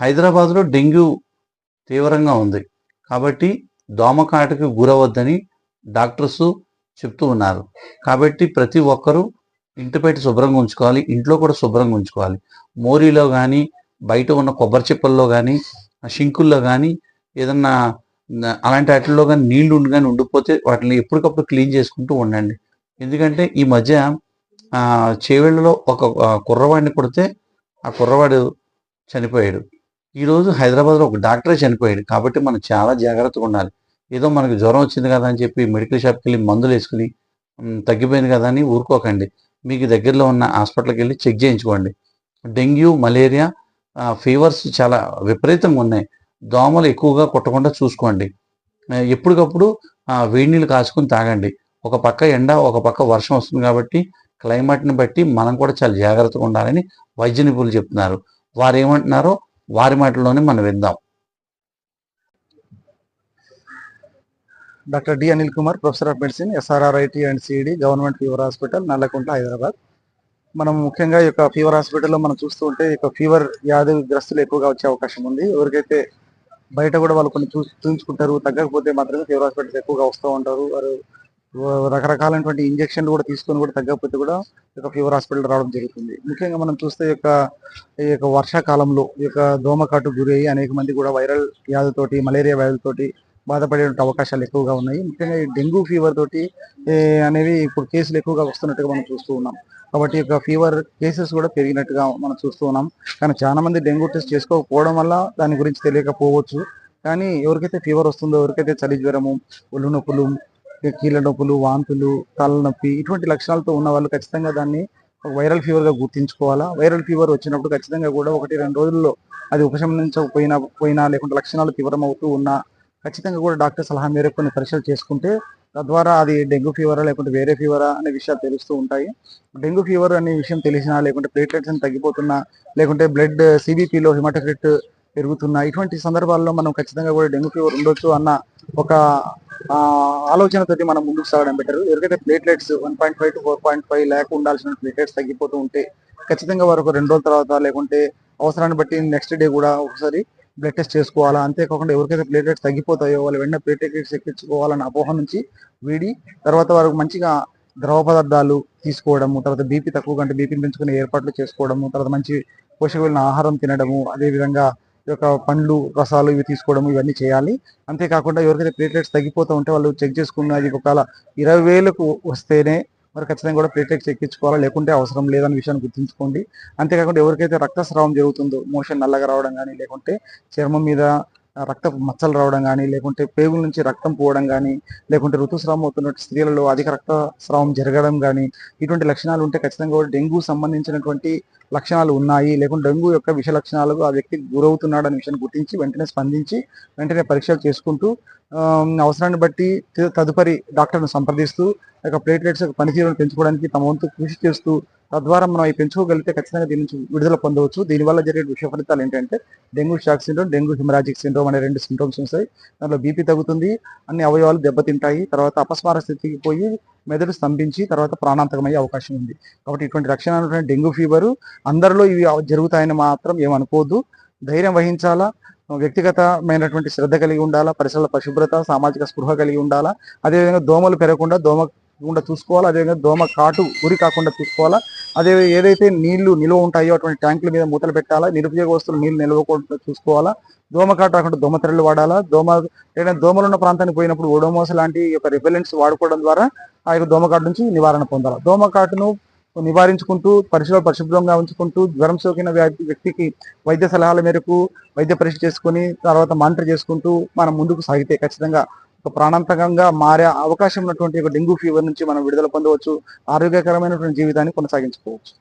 హైదరాబాద్లో డెంగ్యూ తీవ్రంగా ఉంది. కాబట్టి దోమకాటకు గురవద్దని డాక్టర్స్ చెప్తూ ఉన్నారు. కాబట్టి ప్రతి ఒక్కరూ ఇంటి బయట శుభ్రంగా ఉంచుకోవాలి. ఇంట్లో కూడా శుభ్రంగా ఉంచుకోవాలి. మోరీలో కానీ బయట ఉన్న కొబ్బరి చిప్పల్లో కానీ షింకుల్లో కానీ ఏదన్నా అలాంటి వాటిల్లో కానీ నీళ్ళు ఉండి కానీ ఉండిపోతే వాటిని ఎప్పటికప్పుడు క్లీన్ చేసుకుంటూ ఉండండి. ఎందుకంటే ఈ మధ్య ఆ, చేవెళ్ళలో ఒక కుర్రవాడిని కొడితే ఆ కుర్రవాడు చనిపోయాడు. ఈరోజు హైదరాబాద్లో ఒక డాక్టరే చనిపోయాడు. కాబట్టి మనం చాలా జాగ్రత్తగా ఉండాలి. ఏదో మనకు జ్వరం వచ్చింది కదా అని చెప్పి మెడికల్ షాప్కి వెళ్ళి మందులు వేసుకుని తగ్గిపోయింది కదా అని ఊరుకోకండి. మీకు దగ్గరలో ఉన్న హాస్పిటల్కి వెళ్ళి చెక్ చేయించుకోండి. డెంగ్యూ మలేరియా ఫీవర్స్ చాలా విపరీతంగా ఉన్నాయి. దోమలు ఎక్కువగా కొట్టకుండా చూసుకోండి. ఎప్పటికప్పుడు వేడి నీళ్ళు కాచుకొని తాగండి. ఒక పక్క ఎండ ఒక పక్క వర్షం వస్తుంది కాబట్టి క్లైమేట్ని బట్టి మనం కూడా చాలా జాగ్రత్తగా ఉండాలని వైద్య నిపుణులు చెప్తున్నారు. వారు ఏమంటున్నారో వారి మాటల్లోనే మనం విందాం. Doctor D Anil Kumar professor of medicine SRRIT and CD government fever hospital Nallakunta Hyderabad. మనం ముఖ్యంగా ఈ యొక్క ఫీవర్ హాస్పిటల్లో మనం చూస్తూ ఉంటే ఈ యొక్క ఫీవర్ వ్యాధి గ్రస్తులు ఎక్కువగా వచ్చే అవకాశం ఉంది. ఎవరికైతే బయట కూడా వాళ్ళు కొన్ని చూ చూపించుకుంటారు తగ్గకపోతే మాత్రమే ఫీవర్ హాస్పిటల్స్ ఎక్కువగా వస్తూ ఉంటారు. వారు రకరకాలైనటువంటి ఇంజెక్షన్ కూడా తీసుకొని కూడా తగ్గకపోతే కూడా ఈ యొక్క ఫీవర్ హాస్పిటల్ రావడం జరుగుతుంది. ముఖ్యంగా మనం చూస్తే ఈ యొక్క ఈ యొక్క వర్షాకాలంలో ఈ యొక్క దోమకాటు గురి అనేక మంది కూడా వైరల్ వ్యాధులతోటి మలేరియా వ్యాధులతోటి బాధపడే అవకాశాలు ఎక్కువగా ఉన్నాయి. ముఖ్యంగా ఈ డెంగ్యూ ఫీవర్ తోటి అనేవి ఇప్పుడు కేసులు ఎక్కువగా వస్తున్నట్టుగా మనం చూస్తూ ఉన్నాం. కాబట్టి ఈ యొక్క ఫీవర్ కేసెస్ కూడా పెరిగినట్టుగా మనం చూస్తూ ఉన్నాం. కానీ చాలా మంది డెంగ్యూ టెస్ట్ చేసుకోకపోవడం వల్ల దాని గురించి తెలియకపోవచ్చు. కానీ ఎవరికైతే ఫీవర్ వస్తుందో ఎవరికైతే చలి జ్వరము ఒళ్ళు నొప్పులు కీళ్ళ నొప్పులు వాంతులు తలనొప్పి ఇటువంటి లక్షణాలతో ఉన్న వాళ్ళు ఖచ్చితంగా దాన్ని వైరల్ ఫీవర్గా గుర్తించుకోవాలా? వైరల్ ఫీవర్ వచ్చినప్పుడు ఖచ్చితంగా కూడా ఒకటి రెండు రోజుల్లో అది ఉపశమనించకపోయినా పోయినా లేకుంటే లక్షణాలు తీవ్రమవుతూ ఉన్నా ఖచ్చితంగా కూడా డాక్టర్ సలహా మేరకు కొన్ని పరీక్షలు చేసుకుంటే తద్వారా అది డెంగ్యూ ఫీవరా లేకుంటే వేరే ఫీవరా అనే విషయాలు తెలుస్తూ ఉంటాయి. డెంగ్యూ ఫీవర్ అనే విషయం తెలిసినా లేకుంటే ప్లేట్లెట్స్ అని తగ్గిపోతున్నా లేకుంటే బ్లడ్ సిబిపిలో హిమాటోక్రిట్ పెరుగుతున్నాయి ఇటువంటి సందర్భాల్లో మనం ఖచ్చితంగా కూడా డెంగ్యూ ఫీవర్ ఉండొచ్చు అన్న ఒక ఆలోచనతో ఆలోచనతోటి మనం ముందుకు సాగడం బెటర్ ఎవరికైతే platelets one point five to four point five lakh ఉండాల్సిన ప్లేట్లెట్స్ తగ్గిపోతూ ఉంటే ఖచ్చితంగా వారు ఒక రెండు రోజుల తర్వాత లేకుంటే అవసరాన్ని బట్టి నెక్స్ట్ డే కూడా ఒకసారి బ్లడ్ టెస్ట్ చేసుకోవాలా. అంతేకాకుండా ఎవరికైతే ప్లేట్లెట్స్ తగ్గిపోతాయో వాళ్ళు వెంటనే ప్లేట్లెట్స్ ఎక్కించుకోవాలన్న అపోహ నుంచి వీడి తర్వాత వారికి మంచిగా ద్రవ పదార్థాలు తీసుకోవడము తర్వాత బీపీ తక్కువ కంటే బీపీని పెంచుకునే ఏర్పాట్లు చేసుకోవడము తర్వాత మంచి పోషకమైన ఆహారం తినడము అదేవిధంగా యొక్క పండ్లు రసాలు ఇవి తీసుకోవడం ఇవన్నీ చేయాలి. అంతేకాకుండా ఎవరికైతే ప్లేట్లెట్స్ తగ్గిపోతూ ఉంటే వాళ్ళు చెక్ చేసుకున్నది ఒకవేళ ఇరవై వేలకు వస్తేనే మరి ఖచ్చితంగా కూడా ప్లేట్లెట్స్ ఎక్కించుకోవాలా? లేకుంటే అవసరం లేదన్న విషయాన్ని గుర్తుంచుకోండి. అంతేకాకుండా ఎవరికైతే రక్తస్రావం జరుగుతుందో మోషన్ నల్లగా రావడం కానీ లేకుంటే చర్మం మీద రక్త మచ్చలు రావడం కానీ లేకుంటే పేగుల నుంచి రక్తం పోవడం కానీ లేకుంటే ఋతుస్రావం అవుతున్నట్టు స్త్రీలలో అధిక రక్తస్రావం జరగడం కానీ ఇటువంటి లక్షణాలు ఉంటే ఖచ్చితంగా డెంగ్యూ సంబంధించినటువంటి లక్షణాలు ఉన్నాయి. లేకుంటే డెంగ్యూ యొక్క విష లక్షణాలకు ఆ వ్యక్తి గురవుతున్నాడు అనే విషయాన్ని గుర్తించి వెంటనే స్పందించి వెంటనే పరీక్షలు చేసుకుంటూ అవసరాన్ని బట్టి తదుపరి డాక్టర్ను సంప్రదిస్తూ యొక్క ప్లేట్లెట్స్ యొక్క పనితీరును పెంచుకోవడానికి తమ వంతు కృషి చేస్తూ తద్వారా మనం అవి పెంచుకోగలిగితే ఖచ్చితంగా దీని నుంచి విడుదల పొందవచ్చు. దీనివల్ల జరిగే విషయ ఫలితాలు ఏంటంటే dengue shock syndrome dengue haemorrhagic syndrome అనే రెండు సిండ్రోమ్స్ ఉంటాయి దాంట్లో బీపీ తగ్గుతుంది అన్ని అవయవాలు దెబ్బతింటాయి. తర్వాత అపస్మార స్థితికి పోయి మెదడు స్తంభించి తర్వాత ప్రాణాంతకమయ్యే అవకాశం ఉంది. కాబట్టి ఇటువంటి లక్షణాలు డెంగ్యూ ఫీవరు అందరిలో ఇవి జరుగుతాయని మాత్రం ఏమనుకోవద్దు ధైర్యం వహించాలా వ్యక్తిగతమైనటువంటి శ్రద్ధ కలిగి ఉండాలా పరిసరాల పరిశుభ్రత సామాజిక స్పృహ కలిగి ఉండాలా అదేవిధంగా దోమలు పెరగకుండా దోమ కాకుండా చూసుకోవాలి అదేవిధంగా దోమ కాటు ఉరి కాకుండా చూసుకోవాలా అదే ఏదైతే నీళ్ళు నిల్వ ఉంటాయో అటువంటి ట్యాంకుల మీద మూతలు పెట్టాలా నిరుపయోగ వస్తువులు నీళ్ళు నిల్వకుండా చూసుకోవాలా దోమ కాటు రాకుండా దోమ తెరలు వాడాలా దోమ ఏదైనా దోమలు ఉన్న ప్రాంతానికి పోయినప్పుడు ఓడోమోస్ లాంటి యొక్క రిపెలెంట్స్ వాడుకోవడం ద్వారా ఆ యొక్క దోమకాటు నుంచి నివారణ పొందాలి. దోమకాటును నివారించుకుంటూ పరిశుభ్ర పరిశుభ్రంగా ఉంచుకుంటూ జ్వరం సోకిన వ్యాధి వ్యక్తికి వైద్య సలహాల మేరకు వైద్య పరీక్ష చేసుకుని తర్వాత మానిటర్ చేసుకుంటూ మనం ముందుకు సాగితే ఖచ్చితంగా ఒక ప్రాణాంతకంగా మారే అవకాశం ఉన్నటువంటి ఒక డెంగ్యూ ఫీవర్ నుంచి మనం విడుదల పొందవచ్చు. ఆరోగ్యకరమైనటువంటి జీవితాన్ని కొనసాగించుకోవచ్చు.